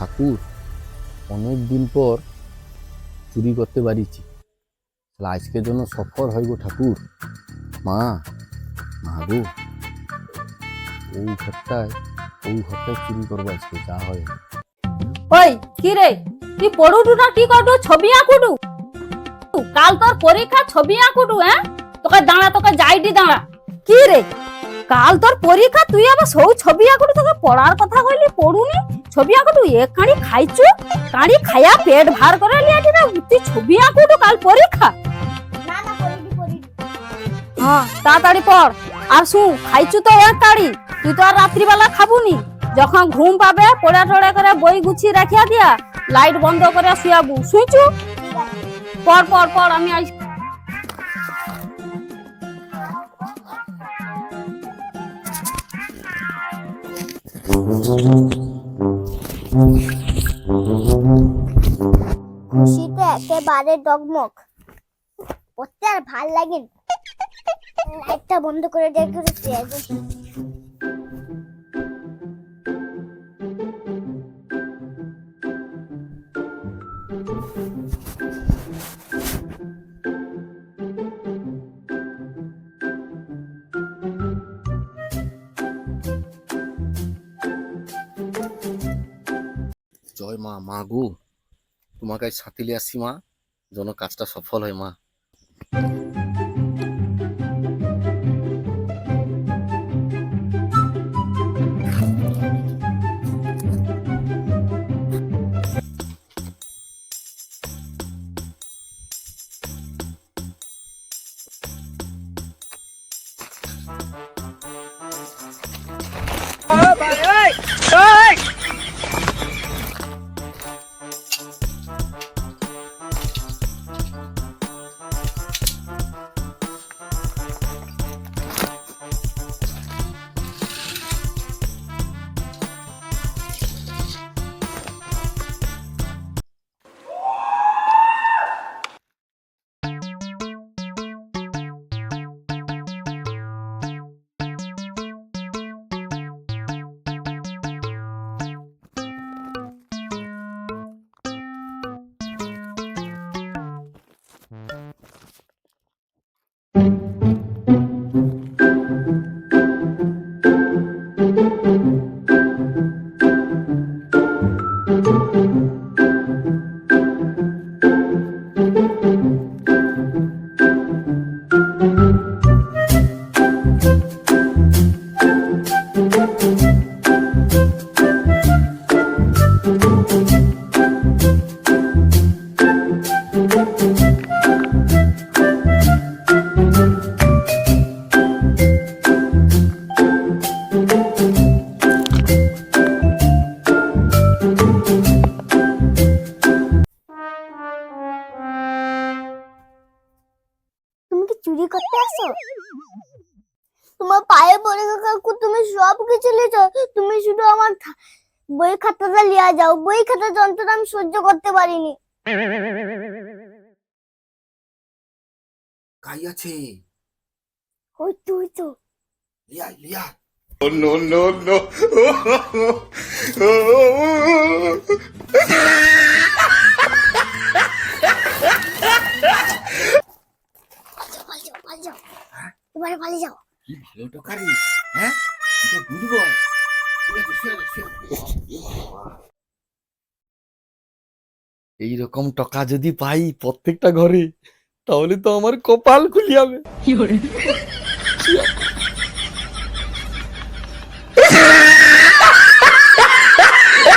ঠাকুর অনেক দিন পর চুরি করতে পারিছি তাহলে আজকের জন্য সফর হয় গো ঠাকুর। মা মা গো ওই ঘরটায় ওই ঘরটায় চুরি করব আজকে যা হয়। ওই কি রে? তুই পড়ুটু না কি করু ছবি আঁকুটু? কাল তোর পরীক্ষা ছবি আঁকুটু হ্যাঁ? তোকে দাঁড়া তোকে যাইটি দাঁড়া। কি রে? কাল তোর পরীক্ষা তুই আবার সৌ ছবি আঁকুটু তোকে পড়ার কথা কইলি পড়ুনি। ছবি আঁকুটু এ কাঁড়ি খাইছু? কাঁড়ি খাইয়া পেট ভার করে লিয়াটি না তুই ছবি আঁকুটু কাল পরীক্ষা। না না পড়িনি পড়িনি। হ্যাঁ তাড়াতাড়ি পড়। আর শুন খাইছু তো এক কাড়ি। তুই তো আর রাত্রিবেলা খাবুনি। যখন ঘুম পাবে পড়া টড়া করে বই গুছিয়ে রাখিয়া দিয়া লাইট বন্ধ করে শুয়াবু। শুইছু পর পর পর আমি আজ খুশিতে একেবারে ডগমগ পড়তে আর ভালো লাগে। লাইটটা বন্ধ করে দেখে শুয়ে জয় মা। মা গু তোমাকে সাথে আসছি মা। যেন কাজটা সফল হয় মা। চুরি করতে আসো? তোমার পায়ে পড়ে কাকু তুমি সব কিছু লিখো তুমি শুধু আমার বই খাতাটা লিয়া যাও। বই খাতা যন্ত্রটা আমি সহ্য করতে পারিনি। কাই আছে? ওই তুই তো। লিয়া লিয়া। পালিয়ে যাও পালিয়ে যাও এবারে পালিয়ে যাও। কি ভালো তো কারি হ্যাঁ? তো যা। এই রকম টাকা যদি পাই প্রত্যেকটা ঘরে তাহলে তো আমার কপাল খুলি যাবে।